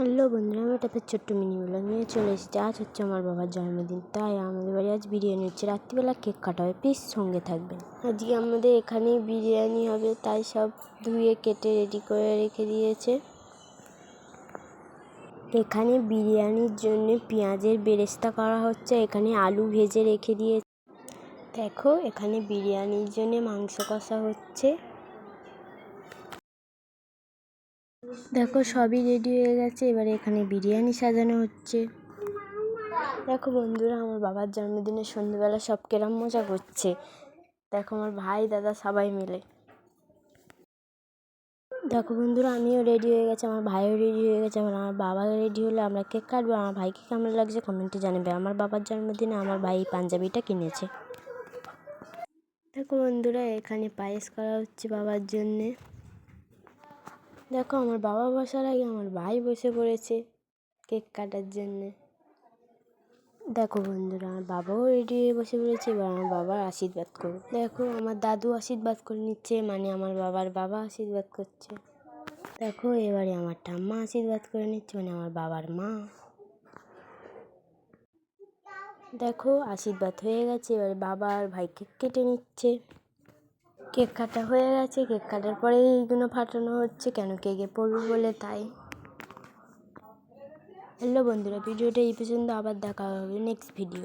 Hello বন্ধুরা, আমি তারপর ছোট্ট মিনি ব্লগ নিয়ে চলে এসেছি। আজ হচ্ছে আমার বাবার জন্মদিন, তাই আমাদের বাড়ি আজ বিরিয়ানি হচ্ছে। রাত্রিবেলা কেক কাটা হবে, প্লিজ সঙ্গে থাকবেন। আজকে আমাদের এখানেই বিরিয়ানি হবে, তাই সব ধুয়ে কেটে রেডি করে রেখে দিয়েছে। এখানে বিরিয়ানির জন্য পেঁয়াজের বেরেস্তা করা হচ্ছে, এখানে আলু ভেজে রেখে দিয়েছে। দেখো, এখানে বিরিয়ানির জন্য মাংস কষা হচ্ছে। দেখো, সবই রেডি হয়ে গেছে। এবারে এখানে বিরিয়ানি সাজানো হচ্ছে। দেখো বন্ধুরা, আমার বাবার জন্মদিনের সন্ধ্যেবেলা সব কেরাম মজা করছে। দেখো আমার ভাই, দাদা সবাই মিলে। দেখো বন্ধুরা, আমিও রেডি হয়ে গেছে, আমার ভাইও রেডি হয়ে গেছে, আমার আমার বাবা রেডি হলে। আমরা কেক কাটবো, আমার ভাইকে কেমন লাগছে কমেন্টে জানাবে। আমার বাবার জন্মদিনে আমার ভাই পাঞ্জাবিটা কিনেছে। দেখো বন্ধুরা, এখানে পায়েস করা হচ্ছে বাবার জন্যে। দেখো, আমার বাবা বসার আগে আমার ভাই বসে পড়েছে কেক কাটার জন্যে। দেখো বন্ধুরা, আমার বাবাও রেডি হয়ে বসে পড়েছে, এবার আমার বাবার আশীর্বাদ করবে দেখো, আমার দাদু আশীর্বাদ করে নিচ্ছে মানে আমার বাবার বাবা আশীর্বাদ করছে। দেখো, এবারে আমার ঠাম্মা আশীর্বাদ করে নিচ্ছে মানে আমার বাবার মা। দেখো, আশীর্বাদ হয়ে গেছে, এবারে বাবা আর ভাই কেক কেটে নিচ্ছে। কেক কাটা হয়ে গেছে, কেক কাটার পরে এইগুলো ফাটানো হচ্ছে, কেন কেকে পড়বে বলে তাই। হ্যালো বন্ধুরা, ভিডিওটা এই পর্যন্ত, আবার দেখা হবে নেক্সট ভিডিও